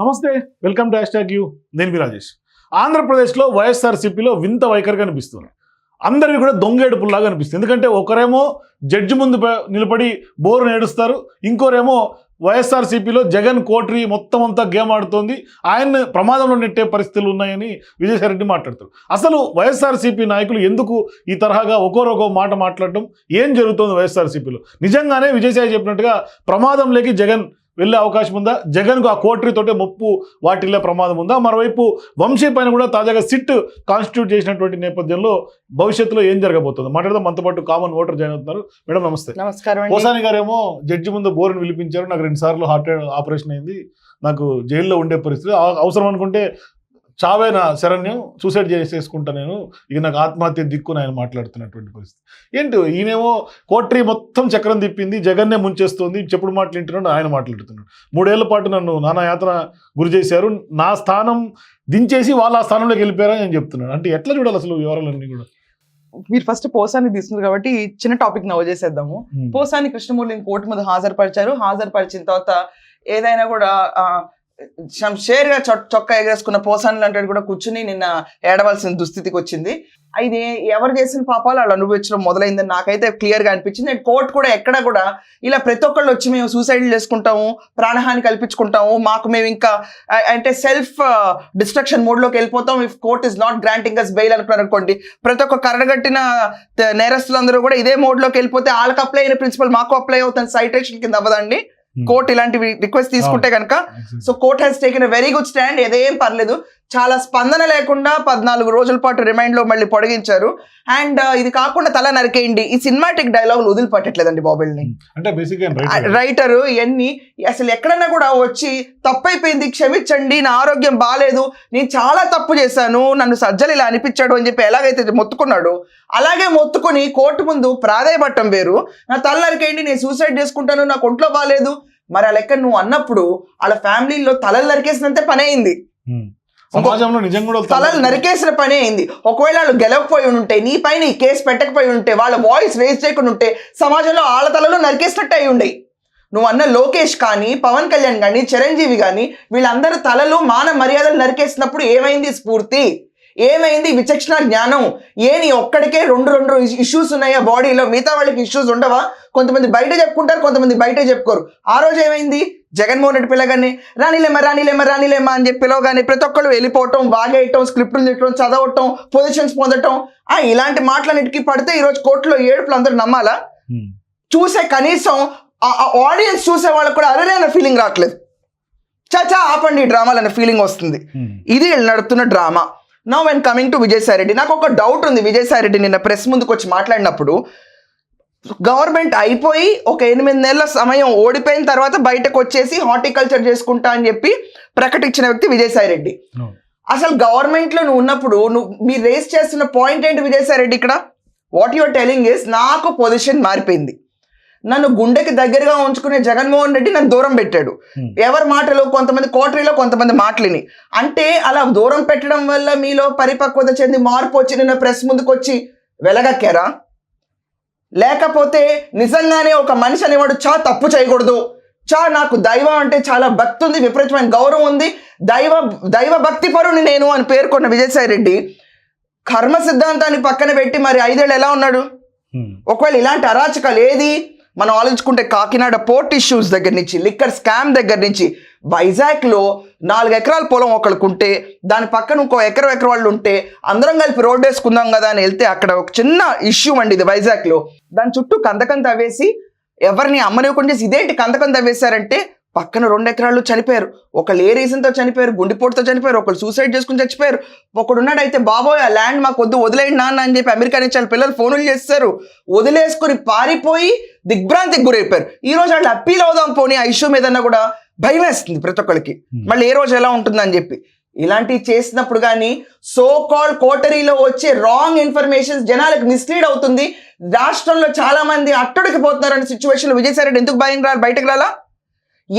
నమస్తే welcome to hash tag you. నేను మీ రాజేష్. ఆంధ్రప్రదేశ్లో వైఎస్ఆర్సీపీలో వింత వైఖరి కనిపిస్తుంది. అందరికీ కూడా దొంగేడుపుల్లాగా అనిపిస్తుంది ఎందుకంటే ఒకరేమో జడ్జి ముందు నిలబడి బోరు నేడుస్తారు ఇంకోరేమో వైఎస్ఆర్సీపీలో జగన్ కోట్రి మొత్తం అంతా గేమ్ ఆడుతోంది ఆయన్ని ప్రమాదంలో నెట్టే పరిస్థితులు ఉన్నాయని విజయసాయిరెడ్డి మాట్లాడుతారు. అసలు వైఎస్ఆర్సీపీ నాయకులు ఎందుకు ఈ తరహాగా ఒక్కోరొకో మాట మాట్లాడడం? ఏం జరుగుతోంది వైఎస్ఆర్సీపీలో? నిజంగానే విజయసాయి చెప్పినట్టుగా ప్రమాదంలోకి జగన్ వెళ్ళే అవకాశం ఉందా? జగన్కు ఆ కోటరీతోటే ముప్పు వాటిల్లే ప్రమాదం ఉందా? మరోవైపు వంశీ పైన కూడా తాజాగా సిట్ కాన్స్టిట్యూట్ చేసినటువంటి నేపథ్యంలో భవిష్యత్తులో ఏం జరగబోతుంది? మాట్లాడదాం. మనతో పాటు కామన్ ఓటర్ జాయిన్ అవుతున్నారు. మేడం నమస్తే. నమస్కారం పోసాని గారేమో జడ్జి ముందు బోరుని పిలిపించారు. నాకు రెండు సార్లు హార్ట్ ఆపరేషన్ అయింది. నాకు జైల్లో ఉండే పరిస్థితి. అవ- అవసరం అనుకుంటే చావే నా శరణ్యం సూసైడ్ చేసేసుకుంటా నేను. ఇక నాకు ఆత్మహత్య దిక్కు ఆయన మాట్లాడుతున్నటువంటి పరిస్థితి. ఏంటి? ఈయనేమో కోట్రీ మొత్తం చక్రం తిప్పింది జగన్నే ముంచేస్తుంది చెప్పుడు మాటలు వింటున్నాడు ఆయన మాట్లాడుతున్నాడు. మూడేళ్ళ పాటు నన్ను నానా యాతన గురి చేశారు. నా స్థానం దించేసి వాళ్ళు ఆ స్థానంలోకి వెళ్ళిపోయారని నేను చెప్తున్నాను అంటే ఎట్లా చూడాలి అసలు వివరాలన్నీ కూడా? మీరు ఫస్ట్ పోసాన్ని తీసుకున్నారు కాబట్టి చిన్న టాపిక్ నవ్వు చేసేద్దాము. పోసాని కృష్ణమూర్తిని కోర్టు ముందు హాజరుపరిచారు. హాజరుపరిచిన తర్వాత ఏదైనా కూడా షంషేర్గా చొక్కా ఎగరేసుకున్న పోసాన్లు అంటే కూడా కూర్చుని నిన్న ఏడవలసిన దుస్థితికి వచ్చింది. ఇది ఎవరు చేసిన పాపాలు వాళ్ళు అనుభవించడం మొదలైందని నాకైతే క్లియర్గా అనిపించింది. అండ్ కోర్టు కూడా ఎక్కడ కూడా ఇలా ప్రతి ఒక్కళ్ళు వచ్చి మేము సూసైడ్ చేసుకుంటాము ప్రాణహాని కల్పించుకుంటాము మాకు మేము ఇంకా అంటే సెల్ఫ్ డిస్ట్రక్షన్ మోడ్లోకి వెళ్ళిపోతాం. If court is not granting us bail అనుకున్నారు అనుకోండి ప్రతి ఒక్క కరడగట్టిన నేరస్తులందరూ కూడా ఇదే మోడ్లోకి వెళ్ళిపోతే వాళ్ళకి అప్లై అయిన ప్రిన్సిపల్ మాకు అప్లై అవుతుంది. సైటేషన్ కింద అవ్వదండి. కోర్ట్ ఇలాంటివి రిక్వెస్ట్ తీసుకుంటే కనుక so court has taken very good stand ఏదేం పర్లేదు. చాలా స్పందన లేకుండా పద్నాలుగు రోజుల పాటు రిమైండ్లో మళ్ళీ పొడిగించారు. అండ్ ఇది కాకుండా తల నరికేయండి. ఈ సినిమాటిక్ డైలాగులు వదిలిపట్టట్లేదండి బాబుల్ని అంటే రైటరు ఇవన్నీ అసలు ఎక్కడన్నా కూడా వచ్చి తప్పైపోయింది క్షమించండి నా ఆరోగ్యం బాగాలేదు నేను చాలా తప్పు చేశాను నన్ను సజ్జలు ఇలా అనిపించాడు అని చెప్పి ఎలాగైతే మొత్తుకున్నాడు అలాగే మొత్తుకుని కోర్టు ముందు ప్రాధాయపట్టం వేరు. నా తల నరికేయండి నేను సూసైడ్ చేసుకుంటాను నాకు ఒంట్లో బాగాలేదు మరి ఆ లెక్క నువ్వు అన్నప్పుడు వాళ్ళ ఫ్యామిలీలో తలలు నరికేసినంతే పని అయింది. సమాజంలో నిజంగా కూడా తలలు నరికేసిన పని అయింది. ఒకవేళ వాళ్ళు గెలవకపోయి ఉంటే నీ పైన ఈ కేసు పెట్టకపోయి ఉంటే వాళ్ళ వాయిస్ రేజ్ చేయకుండా ఉంటే సమాజంలో ఆళ్ళ తలలు నరికేసినట్టు అయి ఉండేవి నువ్వు అన్న లోకేష్ కానీ పవన్ కళ్యాణ్ కానీ చిరంజీవి కానీ వీళ్ళందరూ తలలు మాన మర్యాదలు నరికేసినప్పుడు ఏమైంది స్ఫూర్తి? ఏమైంది? విచక్షణ జ్ఞానం. ఏ నీ ఒక్కడికే రెండు రెండు ఇష్యూస్ ఉన్నాయా బాడీలో? మిగతా వాళ్ళకి ఇష్యూస్ ఉండవా? కొంతమంది బయట చెప్పుకుంటారు కొంతమంది బయట చెప్పుకోరు. ఆ రోజు ఏమైంది? జగన్మోహన్ రెడ్డి పిల్లగానే రానిలేమా రానిలేమా రానిలేమా అని చెప్పి పిలవగానే ప్రతి ఒక్కళ్ళు వెళ్ళిపోవటం వాగేయటం స్క్రిప్టులు తిట్టడం చదవటం పొజిషన్స్ పొందటం. ఆ ఇలాంటి మాటలన్నిటికీ పడితే ఈరోజు కోర్టులో ఏడుపులు అందరూ నమ్మాలా? చూసే కనీసం ఆ ఆడియన్స్ చూసే వాళ్ళకి కూడా అరే అనే ఫీలింగ్ రావట్లేదు. చాచా ఆపండి ఈ డ్రామాలు అనే ఫీలింగ్ వస్తుంది. ఇది వీళ్ళు నడుపుతున్న drama. No when coming to Vijayasai Reddy నాకు ఒక డౌట్ ఉంది. విజయసాయి రెడ్డి నిన్న ప్రెస్ ముందుకు వచ్చి మాట్లాడినప్పుడు గవర్నమెంట్ అయిపోయి ఒక ఎనిమిది నెలల సమయం ఓడిపోయిన తర్వాత బయటకు వచ్చేసి హార్టికల్చర్ చేసుకుంటా అని చెప్పి ప్రకటించిన వ్యక్తి విజయసాయి రెడ్డి అసలు గవర్నమెంట్లో నువ్వు ఉన్నప్పుడు నువ్వు మీరు రేస్ చేస్తున్న పాయింట్ ఏంటి విజయసాయి రెడ్డి ఇక్కడ? వాట్ యువర్ టెలింగ్ ఇస్ నాకు పొజిషన్ మారిపోయింది. నన్ను గుండెకి దగ్గరగా ఉంచుకునే జగన్మోహన్ రెడ్డి నన్ను దూరం పెట్టాడు. ఎవరి మాటలు కొంతమంది కోటరీలో కొంతమంది మాటలిని. అంటే అలా దూరం పెట్టడం వల్ల మీలో పరిపక్వత చెంది మార్పు వచ్చి నిన్న ప్రెస్ ముందుకు వచ్చి వెలగక్కారా? లేకపోతే నిజంగానే ఒక మనిషి అనేవాడు చా తప్పు చేయకూడదు. చా నాకు దైవం అంటే చాలా భక్తి ఉంది విపరీతమైన గౌరవం ఉంది. దైవ దైవ భక్తి పరుని నేను అని పేర్కొన్న విజయసాయి రెడ్డి కర్మ సిద్ధాంతాన్ని పక్కన పెట్టి మరి ఐదేళ్ళు ఎలా ఉన్నాడు? ఒకవేళ ఇలాంటి అరాచకాలు ఏది? మనం ఆలోచించుకుంటే కాకినాడ పోర్ట్ ఇష్యూస్ దగ్గర నుంచి లిక్కర్ స్కామ్ దగ్గర నుంచి వైజాగ్లో నాలుగు ఎకరాల పొలం ఒకళ్ళకు ఉంటే దాని పక్కన ఇంకో ఎకరం ఎకర వాళ్ళు ఉంటే అందరం కలిపి రోడ్ వేసుకుందాం కదా అని వెళ్తే అక్కడ ఒక చిన్న ఇష్యూ అండి ఇది వైజాగ్లో. దాని చుట్టూ కందకం తవ్వేసి ఎవరిని అమ్మనివ్వకుండా ఇదేంటి కందకం తవ్వేశారంటే పక్కన రెండు ఎకరాలు చనిపోయారు. ఒకళ్ళు ఏ రీజన్తో చనిపోయారు? గుండెపోటుతో చనిపోయారు. ఒకళ్ళు సూసైడ్ చేసుకుని చచ్చిపోయారు. ఒకడు ఉన్నాడు అయితే బాబోయ్ ఆ ల్యాండ్ మాకు వద్దు వదిలేయండి నాన్న అని చెప్పి అమెరికా నుంచి వాళ్ళ పిల్లలు ఫోన్లు చేస్తారు. వదిలేసుకుని పారిపోయి దిగ్భ్రాంతికి గురైపోయారు. ఈ రోజు వాళ్ళు అప్పీల్ అవుదాం పోనీ ఆ ఇష్యూ మీదన్నా కూడా భయం వేస్తుంది ప్రతి ఒక్కరికి మళ్ళీ ఏ రోజు ఎలా ఉంటుందని చెప్పి. ఇలాంటివి చేసినప్పుడు కానీ సో కాల్డ్ కోటరీలో వచ్చే రాంగ్ ఇన్ఫర్మేషన్ జనాలకు మిస్లీడ్ అవుతుంది. రాష్ట్రంలో చాలా మంది అట్టడికి పోతున్నారనే సిచ్యువేషన్ విజయసాయి రెడ్డి ఎందుకు భయం రారు బయటకు రాలా?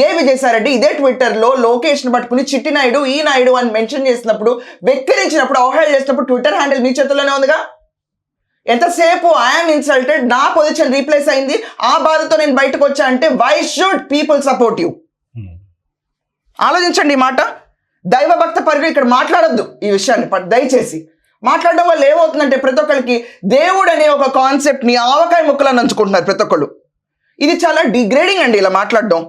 ఏ విజయసాయి రెడ్డి ఇదే ట్విట్టర్లో లోకేష్ను పట్టుకుని చిట్టి నాయుడు ఈ నాయుడు అని మెన్షన్ చేసినప్పుడు వెక్కిరించినప్పుడు అవహేళన చేసినప్పుడు ట్విట్టర్ హ్యాండిల్ మీ చేతుల్లోనే ఉందిగా? ఎంతసేపు ఐఎమ్ ఇన్సల్టెడ్ నా పొజిషన్ రీప్లేస్ అయింది ఆ బాధతో నేను బయటకు వచ్చా అంటే why should people support you ఆలోచించండి ఈ మాట. దైవభక్త పరిగా ఇక్కడ మాట్లాడొద్దు ఈ విషయాన్ని దయచేసి. మాట్లాడడం వల్ల ఏమవుతుందంటే ప్రతి ఒక్కరికి దేవుడు అనే ఒక కాన్సెప్ట్ని ఆవకాయ ముక్కలను నంచుకుంటున్నారు ప్రతి ఒక్కళ్ళు. ఇది చాలా డిగ్రేడింగ్ అండి ఇలా మాట్లాడడం.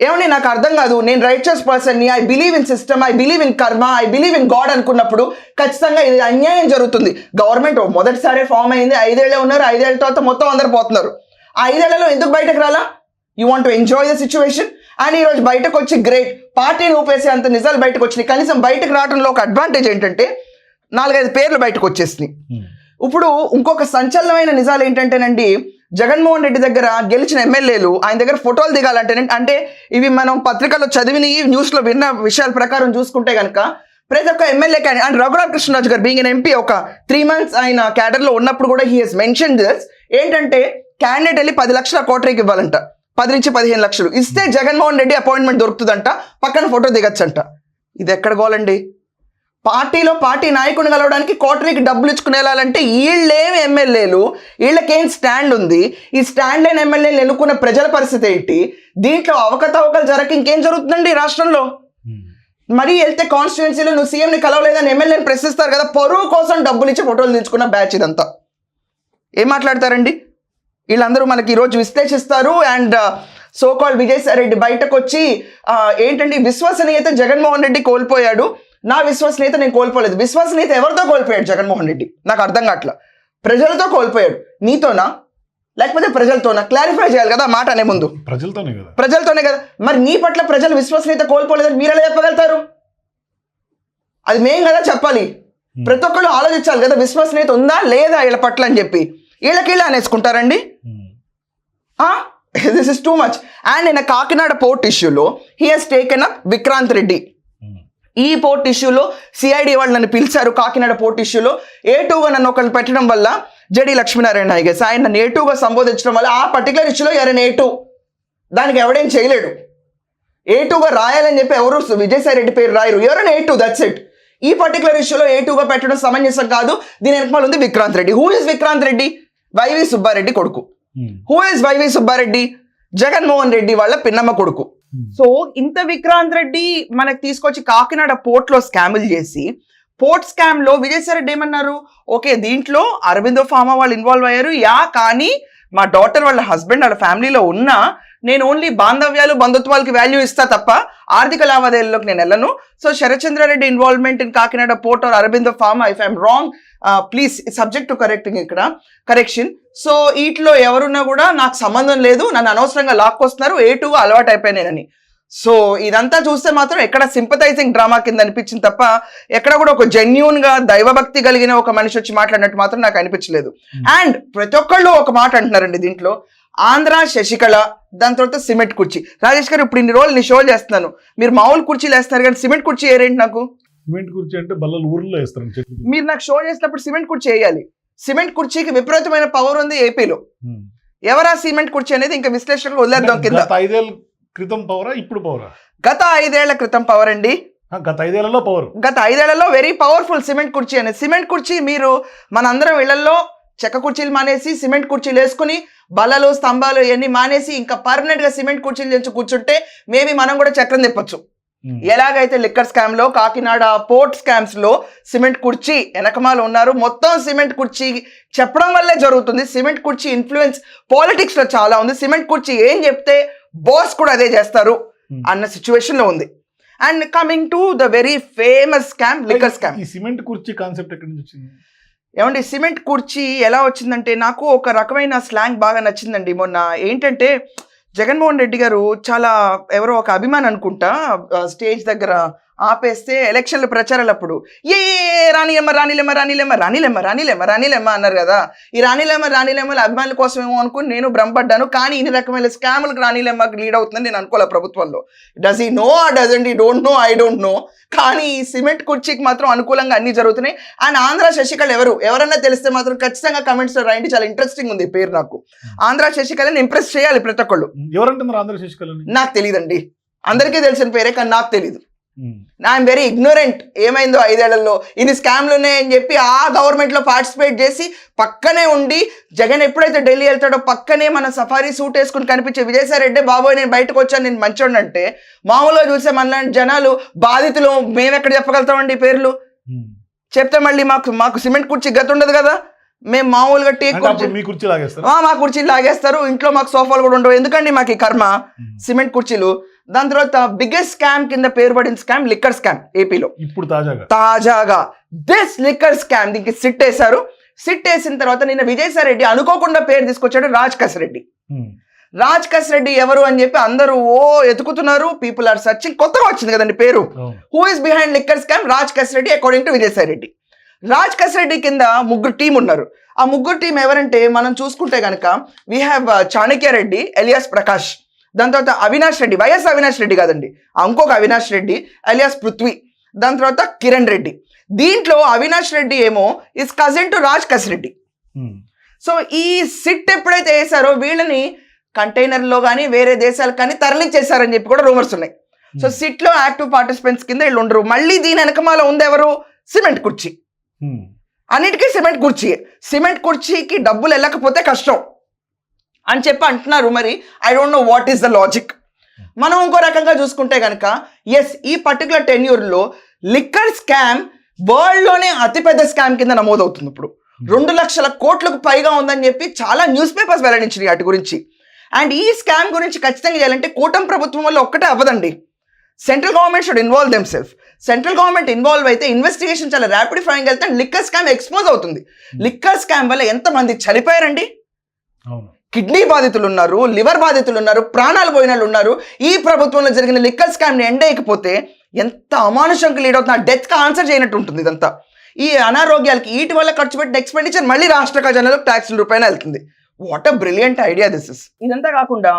ఏమండి నాకు అర్థం కాదు. నేను రైచస్ పర్సన్ని I believe in system I believe in karma I believe in God అనుకున్నప్పుడు ఖచ్చితంగా ఇది అన్యాయం జరుగుతుంది. గవర్నమెంట్ మొదటిసారి ఫామ్ అయింది. ఐదేళ్ళే ఉన్నారు. ఐదేళ్ళ తర్వాత మొత్తం అందరు పోతున్నారు. ఆ ఐదేళ్ళలో ఎందుకు బయటకు రాలా? You want to enjoy the situation and ఈరోజు బయటకు వచ్చి గ్రేట్ పార్టీని ఊపేసే అంత నిజాలు బయటకు వచ్చినాయి. కనీసం బయటకు రావడంలో ఒక అడ్వాంటేజ్ ఏంటంటే నాలుగైదు పేర్లు బయటకు వచ్చేసినాయి. ఉమ్. ఇప్పుడు ఇంకొక సంచలనమైన నిజాలు ఏంటంటేనండి జగన్మోహన్ రెడ్డి దగ్గర గెలిచిన ఎమ్మెల్యేలు ఆయన దగ్గర ఫోటోలు దిగాలంటే అంటే ఇవి మనం పత్రికల్లో చదివిన న్యూస్లో విన్న విషయాల ప్రకారం చూసుకుంటే కనుక ప్రతి ఒక్క MLA candidate and Raghurama Krishnaraju గారు బీయింగ్ ఎంపీ ఒక త్రీ మంత్స్ ఆయన క్యాడర్లో ఉన్నప్పుడు కూడా హీ హెస్ మెన్షన్ దిస్ ఏంటంటే క్యాండిడేట్ వెళ్ళి పది లక్షల కోటరీకి ఇవ్వాలంట. పది నుంచి పదిహేను లక్షలు. ఇస్తే జగన్మోహన్ రెడ్డి అపాయింట్మెంట్ దొరుకుతుందంట పక్కన ఫోటో దిగచ్చంట. ఇది ఎక్కడ గోలండి? పార్టీలో పార్టీ నాయకుడిని కలవడానికి కోటరీకి డబ్బులు ఇచ్చుకుని వెళ్ళాలంటే వీళ్ళేం ఎమ్మెల్యేలు? వీళ్ళకేం స్టాండ్ ఉంది? ఈ స్టాండ్ లేని ఎమ్మెల్యేలు ఎన్నుకున్న ప్రజల పరిస్థితి ఏంటి? దీంట్లో అవకతవకలు జరగక ఇంకేం జరుగుతుందండి ఈ రాష్ట్రంలో? ఉమ్. మరీ వెళ్తే కాన్స్టిట్యున్సీలో నువ్వు సీఎంని కలవలేదని ఎమ్మెల్యేని ప్రశ్నిస్తారు కదా పరువు కోసం డబ్బులు ఇచ్చి ఫోటోలు తీసుకున్న బ్యాచ్ ఇదంతా. ఏం మాట్లాడతారండి? వీళ్ళందరూ మనకి ఈరోజు విశ్లేషిస్తారు అండ్ సోకాల్ విజయసాయి రెడ్డి బయటకు వచ్చి ఆ, ఏంటంటే విశ్వసనీయత జగన్మోహన్ రెడ్డి కోల్పోయాడు. నా విశ్వసనీయత నేను కోల్పోలేదు. విశ్వసనీయత ఎవరితో కోల్పోయాడు జగన్మోహన్ రెడ్డి? నాకు అర్థం కావట్లా ప్రజలతో కోల్పోయాడు. నీతోనా? లేకపోతే ప్రజలతోనా? క్లారిఫై చేయాలి కదా మాట అనే ముందు. ప్రజలతోనే కదా. ప్రజలతోనే కదా. మరి నీ పట్ల ప్రజలు విశ్వసనీయత కోల్పోలేదని మీరు ఎలా చెప్పగలుగుతారు? అది మేం కదా చెప్పాలి. ప్రతి ఒక్కళ్ళు ఆలోచించాలి కదా విశ్వసనీయత ఉందా లేదా వీళ్ళ పట్ల అని చెప్పి. వీళ్ళకి వీళ్ళు అనేసుకుంటారండి. This is too much and నిన్న కాకినాడ పోర్ట్ ఇష్యూలో he has taken up Vikrant Reddy. ఈ పోర్ట్ ఇష్యూలో సిఐడి వాళ్ళు నన్ను పిలిచారు కాకినాడ పోర్ట్ ఇష్యూలో. ఏ టూగా నన్ను ఒకరిని పెట్టడం వల్ల జడి లక్ష్మీనారాయణ ఐ గెస్ ఆయన నన్ను ఏ టూగా సంబోధించడం వల్ల ఆ పర్టికులర్ ఇష్యూలో ఎవరైనా ఏ టూ దానికి ఎవడేం చేయలేడు. ఏ టూగా రాయాలని చెప్పి ఎవరు విజయసాయి రెడ్డి పేరు రాయరు. ఎవరైనా ఏ టూ దట్స్ ఇట్ ఈ పర్టికులర్ ఇష్యూలో ఏ టూగా పెట్టడం సమంజసం కాదు. దీని వెనకాల ఉంది Vikrant Reddy. Who is Vikrant Reddy? YV Subbareddy కొడుకు. Who is YV Subba Reddy? Jaganmohan Reddy వాళ్ళ పిన్నమ్మ కొడుకు. Hmm. సో ఇంత విక్రాంత్ రెడ్డి మనకు తీసుకొచ్చి కాకినాడ పోర్ట్లో స్కాములు చేసి పోర్ట్ స్కామ్లో విజయసాయిరెడ్డి ఏమన్నారు? ఓకే దీంట్లో అరవిందో ఫార్మా వాళ్ళు ఇన్వాల్వ్ అయ్యారు. యా కానీ మా డాటర్ వాళ్ళ హస్బెండ్ వాళ్ళ ఫ్యామిలీలో ఉన్నా నేను ఓన్లీ బాంధవ్యాలు బంధుత్వాలకి వాల్యూ ఇస్తా తప్ప ఆర్థిక లావాదేవీల్లోకి నేను వెళ్ళను. So Sarathchandra Reddy involvement in Kakinada port or Aurobindo pharma if I'm wrong please subject to correcting ఇక్కడ కరెక్షన్ సో వీటిలో ఎవరున్నా కూడా నాకు సంబంధం లేదు నన్ను అనవసరంగా లాక్కొస్తున్నారు ఏ టూ అలవాటు అయిపోయానేనని సో ఇదంతా చూస్తే మాత్రం ఎక్కడ సింపథైజింగ్ డ్రామా కింద అనిపించింది తప్ప ఎక్కడ కూడా ఒక జెన్యున్గా దైవభక్తి కలిగిన ఒక మనిషి వచ్చి మాట్లాడినట్టు మాత్రం నాకు అనిపించలేదు. అండ్ ప్రతి ఒక్కళ్ళు ఒక మాట అంటున్నారండి దీంట్లో ఆంధ్ర శశికళ దాని తర్వాత సిమెంట్ కుర్చీ. రాజేష్ గారు ఇప్పుడు ఇన్ని రోజులు నీ షో చేస్తున్నాను. మీరు మామూలు కుర్చీలు వేస్తున్నారు కానీ సిమెంట్ కుర్చీ ఏరేంటి నాకు? సిమెంట్ కుర్చీ అంటే బల్లలు ఊర్లో వేస్తారు మీరు నాకు షో చేసినప్పుడు సిమెంట్ కుర్చీ వేయాలి. సిమెంట్ కుర్చీకి విపరీతమైన పవర్ ఉంది ఏపీలో. ఎవరా సిమెంట్ కుర్చీ అనేది ఇంకా విశ్లేషణలు వదిలేద్దాం కింద. ఐదేళ్ళ క్రితం పవరా ఇప్పుడు పవరా గత ఐదేళ్ళ క్రితం పవర్ అండి. గత ఐదేళ్ళలో పవర్ గత ఐదేళ్ళలో వెరీ పవర్ఫుల్ సిమెంట్ కుర్చీ అనేది. సిమెంట్ కుర్చీ మీరు మనందరం ఇళ్ళలో చెక్క కుర్చీలు మానేసి సిమెంట్ కుర్చీలు వేసుకుని బల్లలు స్తంభాలు ఇవన్నీ మానేసి ఇంకా పర్మనెంట్గా సిమెంట్ కుర్చీలు తెచ్చి కూర్చుంటే మేబీ మనం కూడా చక్రం తిప్పొచ్చు. ఎలాగైతే లిక్కర్ స్కామ్లో కాకినాడ పోర్ట్ స్కామ్స్లో సిమెంట్ కుర్చీ వెనకమాల ఉన్నారు మొత్తం సిమెంట్ కుర్చీ చెప్పడం వల్లే జరుగుతుంది. సిమెంట్ కుర్చీ ఇన్ఫ్లుయెన్స్ పాలిటిక్స్లో చాలా ఉంది. సిమెంట్ కుర్చీ ఏం చెప్తే బాస్ కూడా అదే చేస్తారు అన్న సిచ్యువేషన్లో ఉంది. And coming to the very famous scam liquor scam ఈ సిమెంట్ కుర్చీ కాన్సెప్ట్ ఎక్కడి నుంచి వచ్చింది? ఏమండి సిమెంట్ కుర్చీ ఎలా వచ్చిందంటే నాకు ఒక రకమైన స్లాంగ్ బాగా నచ్చిందండి. మొన్న ఏంటంటే జగన్మోహన్ రెడ్డి గారు చాలా ఎవరో ఒక అభిమాన్ అనుకుంటా స్టేజ్ దగ్గర ఆపేస్తే ఎలక్షన్ల ప్రచారాలప్పుడు ఏ రానిలెమ్మ రానిలెమ్మ రానిలెమ్మ రానిలెమ్మ రానిలెమ్మ రానిలెమ్మ అన్నారు కదా. ఈ రానిలెమ్మ రానిలెమ్మల అభిమానుల కోసం ఏమో అనుకుని నేను భ్రమపడ్డాను. కానీ ఇన్ని రకమైన స్కాములకు రానిలెమ్మకి లీడ్ అవుతుందని నేను అనుకోలే ప్రభుత్వంలో. Does he no uh doesn't uh don't know I don't know కానీ ఈ సిమెంట్ కుర్చీకి మాత్రం అనుకూలంగా అన్ని జరుగుతున్నాయి. అండ్ ఆంధ్ర శశికళ ఎవరు? ఎవరన్నా తెలిస్తే మాత్రం ఖచ్చితంగా కమెంట్స్ రాయండి. చాలా ఇంట్రెస్టింగ్ ఉంది పేరు నాకు. ఆంధ్ర శశికళని ఇంప్రెస్ చేయాలి ప్రతి ఒక్కళ్ళు. ఎవరంటున్నారు ఆంధ్ర శశికళని? నాకు తెలియదండి అందరికీ తెలిసిన పేరే కానీ నాకు తెలియదు ఐఎమ్ వెరీ ఇగ్నోరెంట్ ఏమైందో ఐదేళ్ళలో? ఇన్ని స్కామ్లు ఉన్నాయని చెప్పి ఆ గవర్నమెంట్లో పార్టిసిపేట్ చేసి పక్కనే ఉండి జగన్ ఎప్పుడైతే ఢిల్లీ వెళ్తాడో పక్కనే మన సఫారీ సూట్ వేసుకుని కనిపించే విజయసాయి రెడ్డి బాబోయ్ నేను బయటకు వచ్చాను నేను మంచోడిని అంటే మామూలుగా చూసే మనలాంటి జనాలు బాధితులు మేము ఎక్కడ చెప్పగలుగుతామండి పేర్లు? చెప్తే మళ్ళీ మాకు మాకు సిమెంట్ కుర్చీ గతి ఉండదు కదా? మేము మామూలుగా టీ అంటే కుర్చీ అప్పుడు మీ కుర్చీ లాగేస్తారు? ఆ, మా కుర్చీలు లాగేస్తారు. ఇంట్లో మాకు సోఫాలు కూడా ఉండవు. ఎందుకండి మాకు ఈ కర్మ? సిమెంట్ కుర్చీలు. దాని తర్వాత బిగ్గెస్ట్ స్కామ్ కింద పేరు పడిన స్కామ్ లిక్కర్ స్కామ్ ఏపీలో. ఇప్పుడు తాజాగా? తాజాగా. దిస్ లిక్కర్ స్కామ్ దీనికి సిట్ వేశారు. సిట్ వేసిన తర్వాత నిన్న విజయసాయి రెడ్డి అనుకోకుండా పేరు తీసుకొచ్చాడు రాజ్ కసిరెడ్డి. రాజ్ కసిరెడ్డి ఎవరు అని చెప్పి అందరూ ఓ ఎతుకుతున్నారు. People are searching. కొత్తగా వచ్చింది కదండి పేరు. Who is behind liquor scam? Raj Kasireddy according to Vijayasai Reddy. Raj Kasireddy కింద ముగ్గురు టీం ఉన్నారు. ఆ ముగ్గురు టీం ఎవరంటే మనం చూసుకుంటే కనుక we have Chanakya Reddy alias Prakash దాని తర్వాత అవినాష్ రెడ్డి వైఎస్ అవినాష్ రెడ్డి కాదండి. ఇంకొక అవినాష్ రెడ్డి ఎలియాస్ పృథ్వీ దాని తర్వాత కిరణ్ రెడ్డి. దీంట్లో అవినాష్ రెడ్డి ఏమో is cousin to Raj Kasireddy. So ఈ సిట్ ఎప్పుడైతే వేశారో వీళ్ళని కంటైనర్లో కానీ వేరే దేశాలకు కానీ తరలించేశారని చెప్పి కూడా రూమర్స్ ఉన్నాయి. సో సిట్లో యాక్టివ్ పార్టిసిపెంట్స్ కింద వీళ్ళు ఉండరు. మళ్ళీ దీని వెనకమాల ఉంది ఎవరు? సిమెంట్ కుర్చీ. అన్నిటికీ సిమెంట్ కుర్చీ సిమెంట్ కుర్చీకి డబ్బులు వెళ్ళకపోతే కష్టం. అని చెప్పి అంటున్నారు మరి. I don't know what is the logic మనం ఇంకో రకంగా చూసుకుంటే కనుక ఎస్ ఈ పర్టికులర్ టెన్యూర్లో లిక్కర్ స్కామ్ వరల్డ్లోనే అతిపెద్ద స్కామ్ కింద నమోదవుతుంది ఇప్పుడు. రెండు లక్షల కోట్లకు పైగా ఉందని చెప్పి చాలా న్యూస్ పేపర్స్ వెల్లడించినాయి వాటి గురించి. అండ్ ఈ స్కామ్ గురించి ఖచ్చితంగా చేయాలంటే కూటమి ప్రభుత్వం వల్ల ఒక్కటే అవ్వదండి. Central government should involve them self central government involve అయితే ఇన్వెస్టిగేషన్ చాలా ర్యాపిడ్ ఫైరింగ్ వెళ్తే లిక్కర్ స్కామ్ ఎక్స్పోజ్ అవుతుంది. లిక్కర్ స్కామ్ వల్ల ఎంతమంది చనిపోయారండి? అవును. కిడ్నీ బాధితులు ఉన్నారు లివర్ బాధితులు ఉన్నారు ప్రాణాలు పోయిన వాళ్ళు ఉన్నారు. ఈ ప్రభుత్వంలో జరిగిన లిక్కర్ స్కామ్ని ఎండేయకపోతే ఎంత అమానుషంకి లీడ్ అవుతుంది? ఆ డెత్కి ఆన్సర్ చేయనట్టు ఉంటుంది ఇదంతా. ఈ అనారోగ్యాలకి వీటి వల్ల ఖర్చు పెట్టిన ఎక్స్పెండిచర్ మళ్ళీ రాష్ట్ర ఖజానాలో ట్యాక్సుల రూపాయన వెళ్తుంది. What a brilliant idea this is ఇదంతా కాకుండా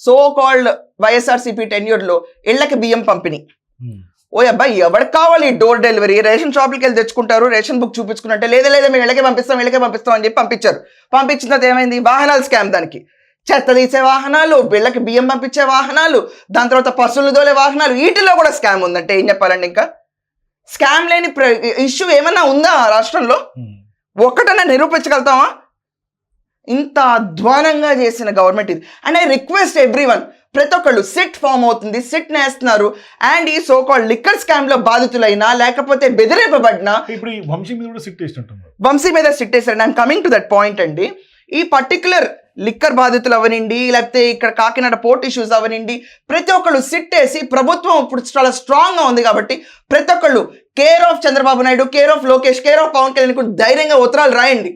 సో కాల్డ్ వైఎస్ఆర్సీపీ టెన్యూర్లో ఇళ్ళకి బియ్యం పంపిణీ. ఉమ్. ఓ అబ్బాయి ఎవరికి కావాలి డోర్ డెలివరీ రేషన్ షాప్కి వెళ్ళి తెచ్చుకుంటారు రేషన్ బుక్ చూపించుకున్నట్టే. లేదా లేదా మేము ఇళ్ళకే పంపిస్తాం ఇళ్ళకే పంపిస్తాం అని చెప్పి పంపించారు. పంపించిన ఏమైంది? వాహనాల స్కామ్ దానికి. చెత్త తీసే వాహనాలు బిళ్ళకి బియ్యం పంపించే వాహనాలు దాని తర్వాత పశువులు దోలే వాహనాలు వీటిలో కూడా స్కామ్ ఉందంటే ఏం చెప్పాలండి ఇంకా? స్కామ్ లేని ఇష్యూ ఏమన్నా ఉందా రాష్ట్రంలో. ఒక్కటన్నా నిరూపించగలుగుతామా? ఇంత అధ్వానంగా చేసిన గవర్నమెంట్ ఇది. And I request every one ప్రతి ఒక్కళ్ళు సిట్ ఫామ్ అవుతుంది సిట్ నేస్తున్నారు. అండ్ ఈ సో కాల్డ్ లిక్కర్ స్కామ్లో బాధితులైనా లేకపోతే బెదిరింపబడినా ఇప్పుడు ఈ వంశీ మీద కూడా సిట్ వేసినట్టున్నారు వంశీ మీద సిట్ వేశారు I'm coming to that point అండి. ఈ పర్టికులర్ లిక్కర్ బాధితులు అవనండి లేకపోతే ఇక్కడ కాకినాడ పోర్ట్ ఇష్యూస్ అవనండి ప్రతి ఒక్కళ్ళు సిట్ వేసి ప్రభుత్వం ఇప్పుడు చాలా స్ట్రాంగ్గా ఉంది కాబట్టి ప్రతి ఒక్కళ్ళు care of Chandrababu Naidu care of Lokesh care of Pawan Kalyan ధైర్యంగా ఉత్తరాలు రాయండి.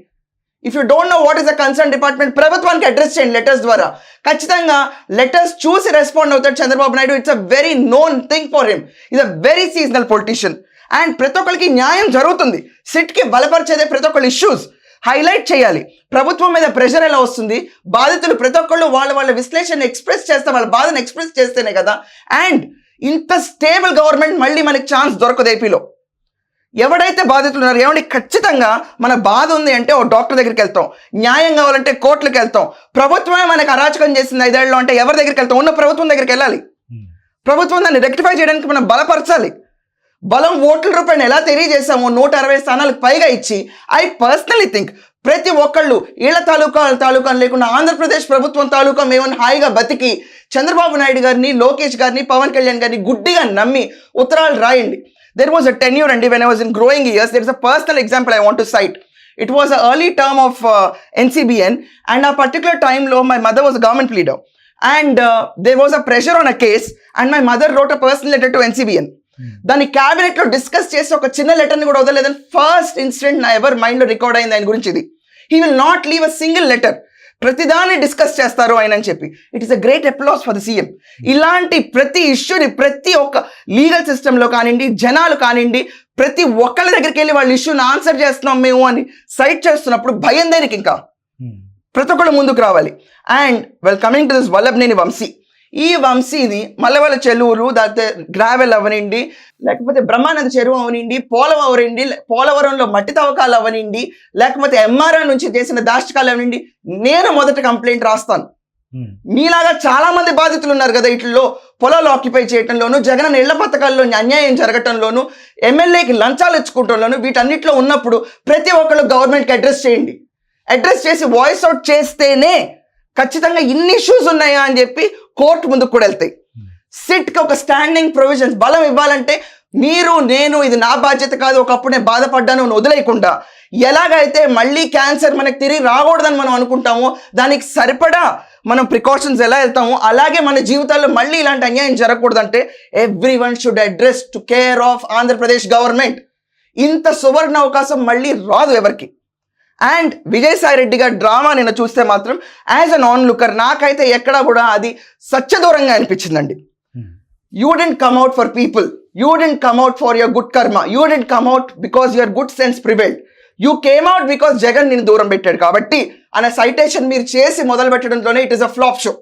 If you don't know what is the concern department ప్రభుత్వానికి అడ్రస్ చేయండి లెటర్స్ ద్వారా. ఖచ్చితంగా లెటర్స్ చూసి రెస్పాండ్ అవుతాడు Chandrababu Naidu. It's a very known thing for him is a very seasonal politician and ప్రతి ఒక్కరికి న్యాయం జరుగుతుంది. సిట్కి బలపరిచేదే ప్రతి ఒక్కళ్ళు ఇష్యూస్ హైలైట్ చేయాలి. ప్రభుత్వం మీద ప్రెషర్ ఎలా వస్తుంది? బాధితులు ప్రతి ఒక్కళ్ళు వాళ్ళ వాళ్ళ విశ్లేషణ ఎక్స్ప్రెస్ చేస్తే వాళ్ళ బాధను ఎక్స్ప్రెస్ చేస్తేనే కదా. అండ్ ఇంత స్టేబుల్ గవర్నమెంట్ మళ్ళీ మనకి ఛాన్స్ దొరకదు ఏపీలో ఎవడైతే బాధితులు ఉన్నారో ఏమండి ఖచ్చితంగా మన బాధ ఉంది అంటే ఓ డాక్టర్ దగ్గరికి వెళ్తాం. న్యాయం కావాలంటే కోర్టులకు వెళ్తాం. ప్రభుత్వమే మనకు అరాచకం చేసింది ఐదేళ్ళు అంటే ఎవరి దగ్గరికి వెళ్తాం? ఉన్న ప్రభుత్వం దగ్గరికి వెళ్ళాలి. ఉమ్. ప్రభుత్వం దాన్ని రెక్టిఫై చేయడానికి మనం బలపరచాలి. బలం ఓట్ల రూపాయలు ఎలా తెలియజేసామో నూట అరవై స్థానాలకు పైగా ఇచ్చి ఐ పర్సనలీ థింక్ ప్రతి ఒక్కళ్ళు ఈళ్ళ తాలూకా తాలూకా లేకుండా ఆంధ్రప్రదేశ్ ప్రభుత్వం తాలూకా మేమని హాయిగా బతికి చంద్రబాబు నాయుడు గారిని లోకేష్ గారిని పవన్ కళ్యాణ్ గారిని గుడ్డిగా నమ్మి ఉత్తరాలు రాయండి. దెర్ వాజ్ అ టెన్యూర్ అండి when I was in growing years there is a personal example I want to cite it was a early term of NCBN and ఆ పర్టికులర్ టైంలో my mother was government leader and there was a pressure on a case and my mother wrote a personal letter to NCBN దాన్ని క్యాబినెట్లో discuss చేసి ఒక చిన్న లెటర్ని కూడా వదలలేదని ఫస్ట్ ఇన్సిడెంట్ నా ఎవర్ మైండ్లో రికార్డ్ అయింది ఆయన గురించి ఇది. He will not leave a single letter ప్రతిదాన్ని డిస్కస్ చేస్తారు ఆయన అని చెప్పి it is a great applause for the CM ఇలాంటి ప్రతి ఇష్యూని ప్రతి ఒక్క లీగల్ సిస్టంలో కానివ్వండి జనాలు కానివ్వండి ప్రతి ఒక్కళ్ళ దగ్గరికి వెళ్ళి వాళ్ళ ఇష్యూని ఆన్సర్ చేస్తున్నాం మేము అని సైట్ చేస్తున్నప్పుడు భయం దేనికి ఇంకా? ఉమ్. ప్రతి ఒక్కళ్ళు ముందుకు రావాలి. And well coming to this Vallabhaneni Vamsi. ఈ వంశీది మల్లవల చెరువులు దాని గ్రావెల్ అవనండి లేకపోతే బ్రహ్మానంద చెరువు అవనండి పోలవరం అవనండి పోలవరంలో మట్టి తవ్వకాలు అవనండి లేకపోతే ఎంఆర్ఆర్ నుంచి చేసిన దాష్టకాలు అవనండి నేను మొదట కంప్లైంట్ రాస్తాను. మీలాగా చాలా మంది బాధితులు ఉన్నారు కదా ఇట్లలో పొలాలు ఆక్యుపై చేయటంలోను జగన్ ఇళ్ళ పథకాల్లో అన్యాయం జరగటంలోను ఎమ్మెల్యేకి లంచాలు ఇచ్చుకోవటంలోను వీటన్నిటిలో ఉన్నప్పుడు ప్రతి ఒక్కళ్ళు గవర్నమెంట్కి అడ్రస్ చేయండి అడ్రస్ చేసి వాయిస్ అవుట్ చేస్తేనే ఖచ్చితంగా ఇన్ని ఇష్యూస్ ఉన్నాయా అని చెప్పి కోర్టు ముందుకు కూడా వెళ్తాయి. సిట్కి ఒక స్టాండింగ్ ప్రొవిజన్స్ బలం ఇవ్వాలంటే మీరు నేను ఇది నా బాధ్యత కాదు ఒకప్పుడు నేను బాధపడ్డాను అని వదిలేయకుండా ఎలాగైతే మళ్ళీ క్యాన్సర్ మనకి తిరిగి రాకూడదని మనం అనుకుంటామో దానికి సరిపడా మనం ప్రికాషన్స్ ఎలా వెళ్తామో అలాగే మన జీవితాల్లో మళ్ళీ ఇలాంటి అన్యాయం జరగకూడదంటే every one should address to care of Andhra Pradesh government ఇంత సువర్ణ అవకాశం మళ్ళీ రాదు ఎవరికి. అండ్ విజయసాయి రెడ్డి గారి డ్రామా నేను చూస్తే మాత్రం యాజ్ అన్ ఆన్ లుకర్ నాకైతే ఎక్కడా కూడా అది సత్యదూరంగా అనిపించిందండి. You didn't come out for people you didn't come out for your good karma you didn't come out because your good sense prevail you came out because Jagan నేను దూరం పెట్టాడు కాబట్టి అనే సైటేషన్ మీరు చేసి మొదలు పెట్టడంతోనే it is a flop show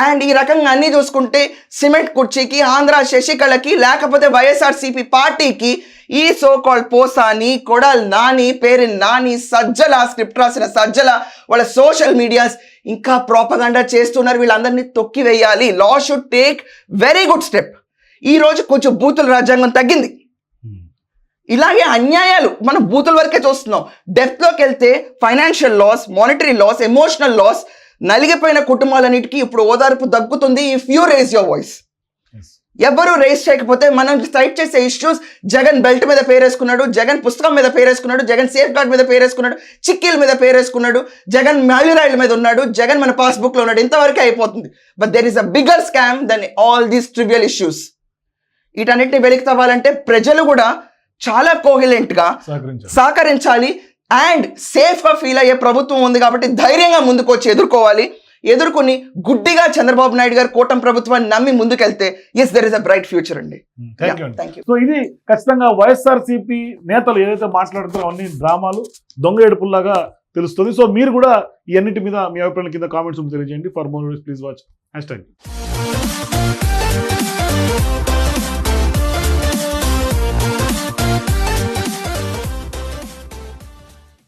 and ఈ రకంగా అన్ని చూసుకుంటే సిమెంట్ కుర్చీకి ఆంధ్ర శశికళకి లేకపోతే వైఎస్ఆర్సీపీ పార్టీకి ఈ సో కాల్డ్ పోసాని కొడాల్ నాని పేరు నాని సజ్జల స్క్రిప్ట్ రాసిన సజ్జల వాళ్ళ సోషల్ మీడియాస్ ఇంకా ప్రోపగండా చేస్తున్నారు. వీళ్ళందరినీ తొక్కి వేయాలి law should take very good step ఈ రోజు కొంచెం బూతుల రాజ్యాంగం తగ్గింది. ఉమ్. ఇలాగే అన్యాయాలు మనం బూతుల వరకే చూస్తున్నాం. డెప్త్లోకి వెళ్తే financial loss monetary loss emotional loss నలిగిపోయిన కుటుంబాలన్నిటికీ ఇప్పుడు ఓదార్పు దగ్గుతుంది if you raise your voice. ఎవరు రేస్ చేయకపోతే మనం సైట్ చేసే ఇష్యూస్ జగన్ బెల్ట్ మీద పేరేసుకున్నాడు జగన్ పుస్తకం మీద పేరేసుకున్నాడు జగన్ సేఫ్ గార్డ్ మీద పేరేసుకున్నాడు చిక్కీల మీద పేరేసుకున్నాడు జగన్ మ్యాల్యూరాయిల్ మీద ఉన్నాడు జగన్ మన పాస్బుక్లో ఉన్నాడు ఇంతవరకే అయిపోతుంది. But there is a bigger scam than all these trivial issues వీటన్నిటిని వెలికి తవ్వాలంటే ప్రజలు కూడా చాలా కోహిలెంట్గా సహకరించాలి. సహకరించాలి. అండ్ సేఫ్గా ఫీల్ అయ్యే ప్రభుత్వం ఉంది కాబట్టి ధైర్యంగా ముందుకు వచ్చి ఎదుర్కోవాలి. ఎదుర్కొని గుడ్డిగా చంద్రబాబు నాయుడు గారు కూటమి ప్రభుత్వాన్ని నమ్మి ముందుకెళ్తే yes there is a bright future అండి. సో ఇది ఖచ్చితంగా వైఎస్ఆర్సీపీ నేతలు ఏదైతే మాట్లాడుతారో అన్ని డ్రామాలు దొంగ ఏడుపుల్లాగా తెలుస్తుంది. సో మీరు కూడా ఈ అన్నిటి మీద మీ అభిప్రాయం కింద కామెంట్స్ తెలియజేయండి. For more please watch hash tag